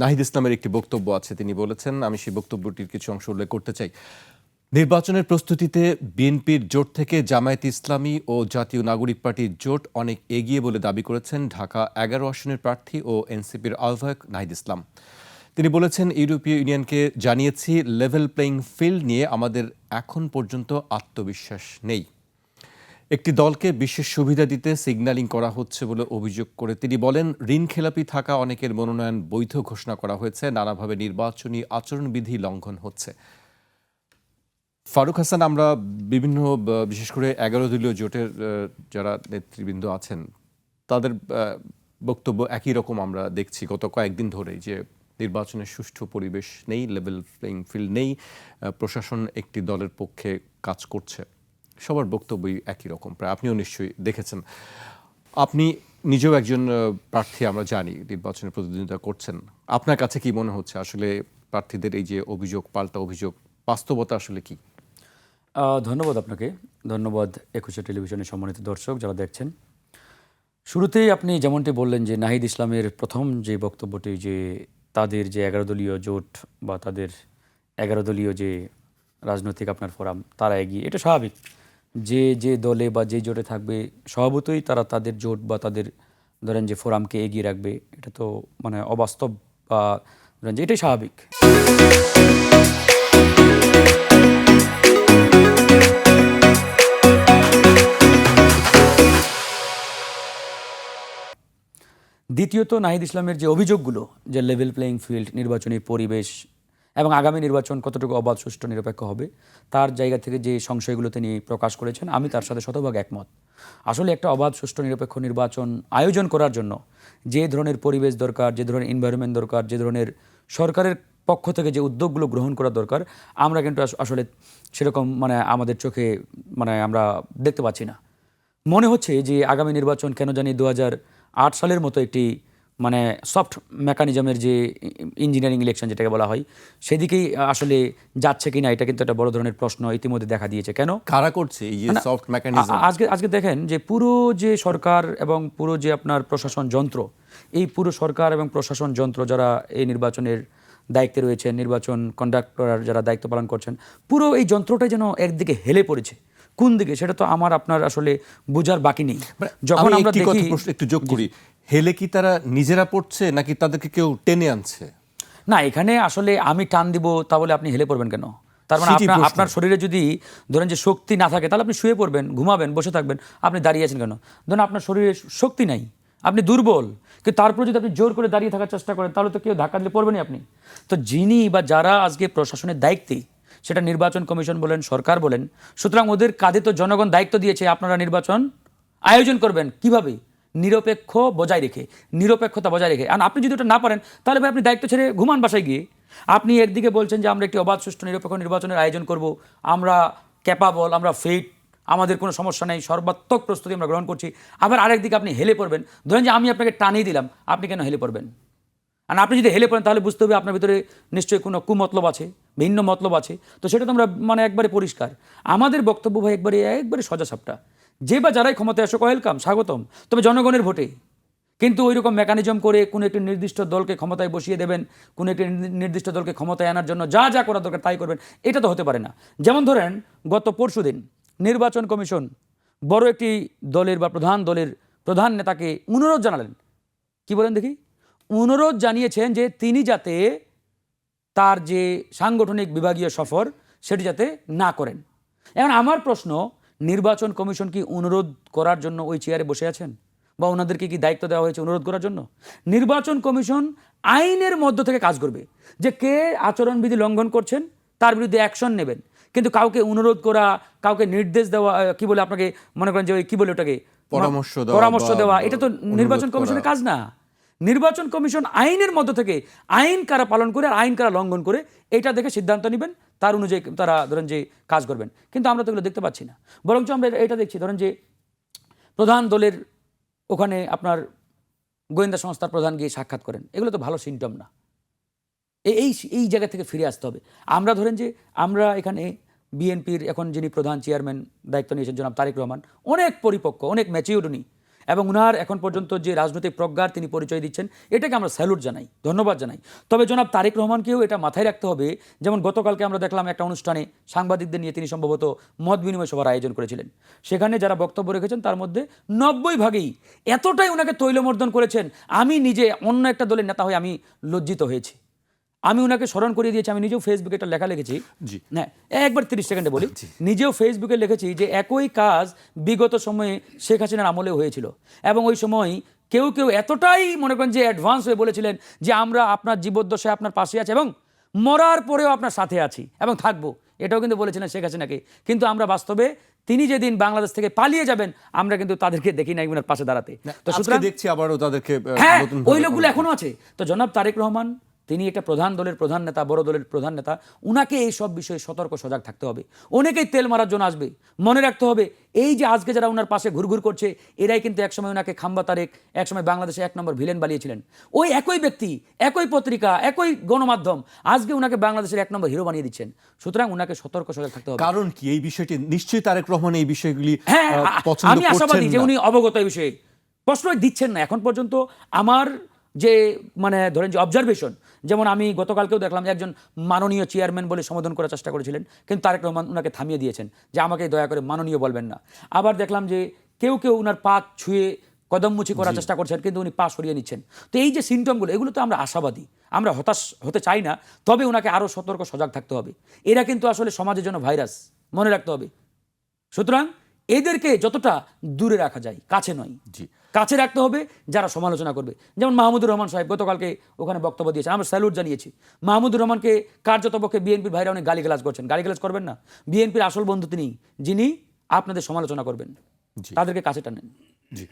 নাহিদ ইসলামের একটি বক্তব্য আছে, তিনি বলেছেন, আমি সেই বক্তব্যটির কিছু অংশ উল্লেখ করতে চাই। নির্বাচনের প্রস্তুতিতে বিএনপির জোট থেকে জামায়াত ইসলামী ও জাতীয় নাগরিক পার্টির জোট অনেক এগিয়ে বলে দাবি করেছেন ঢাকা এগারো আসনের প্রার্থী ও এনসিপির আহ্বায়ক নাহিদ ইসলাম। তিনি বলেছেন, ইউরোপীয় ইউনিয়নকে জানিয়েছি লেভেল প্লেইং ফিল্ড নিয়ে আমাদের এখন পর্যন্ত আত্মবিশ্বাস নেই। একটি দলকে বিশেষ সুবিধা দিতে সিগন্যালিং করা হচ্ছে বলে অভিযোগ করে তিনি বলেন, ঋণ খেলাপি থাকা অনেকের মনোনয়ন বৈধ ঘোষণা করা হয়েছে, নানাভাবে নির্বাচনী আচরণবিধি লঙ্ঘন হচ্ছে। ফারুক হাসান, আমরা বিভিন্ন বিশেষ করে এগারো দলীয় জোটের যারা নেতৃবৃন্দ আছেন, তাদের বক্তব্য একই রকম আমরা দেখছি গত কয়েকদিন ধরেই যে নির্বাচনের সুষ্ঠু পরিবেশ নেই লেভেল প্লেইং ফিল্ড নেই প্রশাসন একটি দলের পক্ষে কাজ করছে। সবার বক্তব্যই একই রকম, প্রায় আপনিও নিশ্চয়ই দেখেছেন। আপনি নিজেও একজন প্রার্থী, আমরা জানি নির্বাচনে প্রতিদ্বন্দ্বিতা করছেন। আপনার কাছে কি মনে হচ্ছে আসলে প্রার্থীদের এই যে অভিযোগ, পাল্টা অভিযোগ, বাস্তবতা আসলে কি? ধন্যবাদ আপনাকে। ধন্যবাদ একুশে টেলিভিশনের সম্মানিত দর্শক যারা দেখছেন। শুরুতেই আপনি যেমনটি বললেন যে নাহিদ ইসলামের প্রথম যে বক্তব্যটি যে তাদের যে এগারো দলীয় জোট বা তাদের এগারো দলীয় যে রাজনৈতিক আপনার ফোরাম, তারা এগিয়ে, এটা স্বাভাবিক। যে যে দলে বা যে জোটে থাকবে, স্বভাবতই তারা তাদের জোট বা তাদের ধরেন যে ফোরামকে এগিয়ে রাখবে, এটা তো মানে অবাস্তব বা ধরেন যে এটাই স্বাভাবিক। দ্বিতীয়ত নাহিদ ইসলামের যে অভিযোগগুলো, যে লেভেল প্লেইং ফিল্ড নির্বাচনী পরিবেশ এবং আগামী নির্বাচন কতটুকু অবাধ, সুষ্ঠু, নিরপেক্ষ হবে, তার জায়গা থেকে যে সংশয়গুলো তিনি প্রকাশ করেছেন, আমি তার সাথে শতভাগ একমত। আসলে একটা অবাধ, সুষ্ঠু, নিরপেক্ষ নির্বাচন আয়োজন করার জন্য যে ধরনের পরিবেশ দরকার, যে ধরনের এনভায়রনমেন্ট দরকার, যে ধরনের সরকারের পক্ষ থেকে যে উদ্যোগগুলো গ্রহণ করা দরকার, আমরা কিন্তু আস- আসলে সেরকম মানে আমাদের চোখে মানে আমরা দেখতে পাচ্ছি না। মনে হচ্ছে যে আগামী নির্বাচন কেন জানি দু সালের মতো একটি মানে সফট মেকানিজমের যে ইঞ্জিনিয়ারিং ইলেকশন যেটাকে বলা হয় সেদিকেই আসলে যাচ্ছে কিনা এটা কিন্তু একটা বড় ধরনের প্রশ্ন ইতিমধ্যে দেখা দিয়েছে। কেন? কারা করছে এই যে সফট মেকানিজম আজকে আজকে দেখেন যে পুরো যে সরকার এবং পুরো যে আপনার প্রশাসন যন্ত্র এই পুরো সরকার এবং প্রশাসন যন্ত্র যারা এই নির্বাচনের দায়িত্বে রয়েছেন নির্বাচন কন্ডাক্ট করার যারা দায়িত্ব পালন করছেন পুরো এই যন্ত্রটাই যেন একদিকে হেলে পড়েছে। কোন দিকে? সেটা তো আমার আপনার আসলে বোঝার বাকি নেই। যখন আমরা দেখি একটু যোগ করি। হেলে কি তারা নিজেরা পড়ছে নাকি তাদেরকে কেউ টেনে আনছে? না এখানে আসলে আমি টান দিব তাহলে আপনি হেলে পড়বেন কেন? তার মানে আপনার আপনার শরীরে যদি ধরেন যে শক্তি না থাকে তাহলে আপনি শুয়ে পড়বেন ঘুমাবেন বসে থাকবেন আপনি দাঁড়িয়ে আছেন কেন? ধরুন আপনার শরীরে শক্তি নাই আপনি দুর্বল কিন্তু তারপরে যদি আপনি জোর করে দাঁড়িয়ে থাকার চেষ্টা করেন তাহলে তো কেউ ধাক্কা দিলে পড়বেনই আপনি। তো যিনি বা যারা আজকে প্রশাসনের দায়িত্বে সেটা নির্বাচন কমিশন বলেন সরকার বলেন সুতরাং ওদের কাঁধে তো জনগণ দায়িত্ব দিয়েছে আপনারা নির্বাচন আয়োজন করবেন কীভাবে? নিরপেক্ষ বজায় রেখে, নিরপেক্ষতা বজায় রেখে। আর আপনি যদি ওটা না পারেন, তাহলে ভাই আপনি দায়িত্ব ছেড়ে ঘুমান বাসায় গিয়ে। আপনি একদিকে বলছেন যে আমরা একটি অবাধ, সুষ্ঠু, নিরপেক্ষ নির্বাচনের আয়োজন করব, আমরা ক্যাপাবল আমরা ফিট আমাদের কোনো সমস্যা নেই, সর্বাত্মক প্রস্তুতি আমরা গ্রহণ করছি। আবার আরেকদিকে আপনি হেলে পড়বেন। ধরেন যে আমি আপনাকে টানিয়ে দিলাম, আপনি কেন হেলে পড়বেন? আর আপনি যদি হেলে পড়েন, তাহলে বুঝতে হবে আপনার ভিতরে নিশ্চয়ই কোনো কুমতলব আছে, ভিন্ন মতলব আছে। তো সেটা তো আমরা মানে একবারে পরিষ্কার। আমাদের বক্তব্য ভাই একবারে একবারে সজা সাপটা যে বা যারাই ক্ষমতায় আসো ওয়েলকাম, স্বাগতম। তবে জনগণের ভোটে। কিন্তু ওই রকম মেকানিজম করে কোনো একটি নির্দিষ্ট দলকে ক্ষমতায় বসিয়ে দেবেন, কোনো একটি নির্দিষ্ট দলকে ক্ষমতায় আনার জন্য যা যা করা দরকার তাই করবেন, এটা তো হতে পারে না। যেমন ধরেন, গত পরশুদিন নির্বাচন কমিশন বড় একটি দলের বা প্রধান দলের প্রধান নেতাকে অনুরোধ জানালেন। কি বলেন দেখি? অনুরোধ জানিয়েছেন যে তিনি যাতে তার যে সাংগঠনিক বিভাগীয় সফর, সেটি যাতে না করেন। এখন আমার প্রশ্ন নির্বাচন কমিশন কি অনুরোধ করার জন্য ওই চেয়ারে বসে আছেন? বা ওনাদেরকে কি দায়িত্ব দেওয়া হয়েছে অনুরোধ করার জন্য? নির্বাচন কমিশন আইনের মধ্য থেকে কাজ করবে যে কে আচরণবিধি লঙ্ঘন করছেন তার বিরুদ্ধে অ্যাকশন নেবেন। কিন্তু কাউকে অনুরোধ করা কাউকে নির্দেশ দেওয়া কি বলে আপনাকে মনে করেন যে ওই কি বলে ওটাকে? পরামর্শ দেওয়া পরামর্শ দেওয়া এটা তো নির্বাচন। কমিশনের কাজ না। নির্বাচন কমিশন আইনের মধ্য থেকে আইন কারা পালন করে আর আইন কারা লঙ্ঘন করে এটা দেখে সিদ্ধান্ত নেবেন। তার অনুযায়ী তারা ধরেন যে কাজ করবেন। কিন্তু আমরা তো এগুলো দেখতে পাচ্ছি না। বরঞ্চ আমরা এটা দেখছি, ধরেন যে প্রধান দলের ওখানে আপনার গোয়েন্দা সংস্থার প্রধান গিয়ে সাক্ষাৎ করেন। এগুলো তো ভালো সিমটম না। এই এই জায়গা থেকে ফিরে আসতে হবে। আমরা ধরেন যে আমরা এখানে বিএনপির এখন যিনি প্রধান চেয়ারম্যান দায়িত্ব নিয়েছেন জনাব তারেক রহমান, অনেক পরিপক্ক, অনেক ম্যাচিউর উনি। এবং উনার এখন পর্যন্ত যে রাজনৈতিক প্রজ্ঞার তিনি পরিচয় দিচ্ছেন, এটাকে আমরা স্যালুট জানাই, ধন্যবাদ জানাই। তবে জনাব তারেক রহমানকেও এটা মাথায় রাখতে হবে, যেমন গতকালকে আমরা দেখলাম একটা অনুষ্ঠানে সাংবাদিকদের নিয়ে তিনি সম্ভবত মত বিনিময় সভার আয়োজন করেছিলেন। সেখানে যারা বক্তব্য রেখেছেন, তার মধ্যে নব্বই ভাগেই এতটাই ওনাকে তৈলমর্দন করেছেন, আমি নিজে অন্য একটা দলের নেতা হয়ে আমি লজ্জিত হয়েছি। আমি ওনাকে স্মরণ করিয়ে দিয়েছি আমি নিজেও ফেসবুকে একটা লেখা লিখেছি। জি। হ্যাঁ একবার তিরিশ সেকেন্ডে বলি। নিজেও ফেসবুকে লিখেছি যে একই কাজ বিগত সময়ে শেখ হাসিনার আমলে হয়েছিল। এবং ওই সময় কেউ কেউ এতটাই মনে করেন যে অ্যাডভান্স হয়ে বলেছিলেন যে আমরা আপনার জীবদ্দশায় আপনার পাশে আছি এবং মরার পরেও আপনার সাথে আছি এবং থাকব। এটাও কিন্তু বলেছিলেন শেখ হাসিনাকে। কিন্তু আমরা বাস্তবে তিনি যেদিন বাংলাদেশ থেকে পালিয়ে যাবেন আমরা কিন্তু তাদেরকে দেখি নাই ওনার পাশে দাঁড়াতে। তো সুতরাং দেখছি আবারও তাদেরকে হ্যাঁ ওই লোকগুলো এখনও আছে। তো জনাব তারেক রহমান তিনি একটা প্রধান দলের প্রধান নেতা বড় দলের প্রধান নেতা উনাকে এই সব বিষয়ে সতর্ক সজাগ থাকতে হবে। অনেকেই তেল মারার জন্য আসবে। মনে রাখতে হবে এই যে আজকে যারা ওনার পাশে ঘুরঘুর করছে এরাই কিন্তু একসময় ওনাকে খাম্বা তারেক একসময় বাংলাদেশে এক নম্বর ভিলেন বানিয়েছিলেন। ওই একই ব্যক্তি একই পত্রিকা একই গণমাধ্যম আজকে ওনাকে বাংলাদেশের এক নম্বর হিরো বানিয়ে দিচ্ছেন। সুতরাং ওনাকে সতর্ক সজাগ থাকতে হবে। কারণ কি? এই বিষয়টি নিশ্চয়ই তারেক রহমান এই বিষয়গুলি হ্যাঁ পছন্দ আমি আশাবাদী যে উনি অবগত এই বিষয়ে। প্রশ্রয় দিচ্ছেন না। এখন পর্যন্ত আমার যে মানে ধরেন যে অবজারভেশন যেমন আমি গতকালকেও দেখলাম যে একজন মাননীয় চেয়ারম্যান বলে সম্বোধন করার চেষ্টা করেছিলেন কিন্তু তারেক রহমান ওনাকে থামিয়ে দিয়েছেন যে আমাকে দয়া করে মাননীয় বলবেন না। আবার দেখলাম যে কেউ কেউ ওনার পা ছুঁয়ে কদমমুচি করার চেষ্টা করছেন কিন্তু উনি পা সরিয়ে নিচ্ছেন। তো এই যে সিমটমগুলো এগুলো তো আমরা আশাবাদী আমরা হতাশ হতে চাই না তবে ওনাকে আরও সতর্ক সজাগ থাকতে হবে। এরা কিন্তু আসলে সমাজের জন্য ভাইরাস মনে রাখতে হবে। সুতরাং এদেরকে যতটা দূরে রাখা যায় কাছে নয়। জি। কাছে রাখতে হবে যারা সমালোচনা করবে। যেমন মাহমুদুর রহমান সাহেব গতকালকে ওখানে বক্তব্য দিয়েছে আমরা স্যালুট জানিয়েছি। মাহমুদুর রহমানকে কার্যত পক্ষে বিএনপির ভাইরা অনেক গালিগালাজ করছেন। গালিগালাজ করবেন না। বিএনপির আসল বন্ধু তিনি যিনি আপনাদের সমালোচনা করবেন। তাদেরকে কাছে টানেন। জি।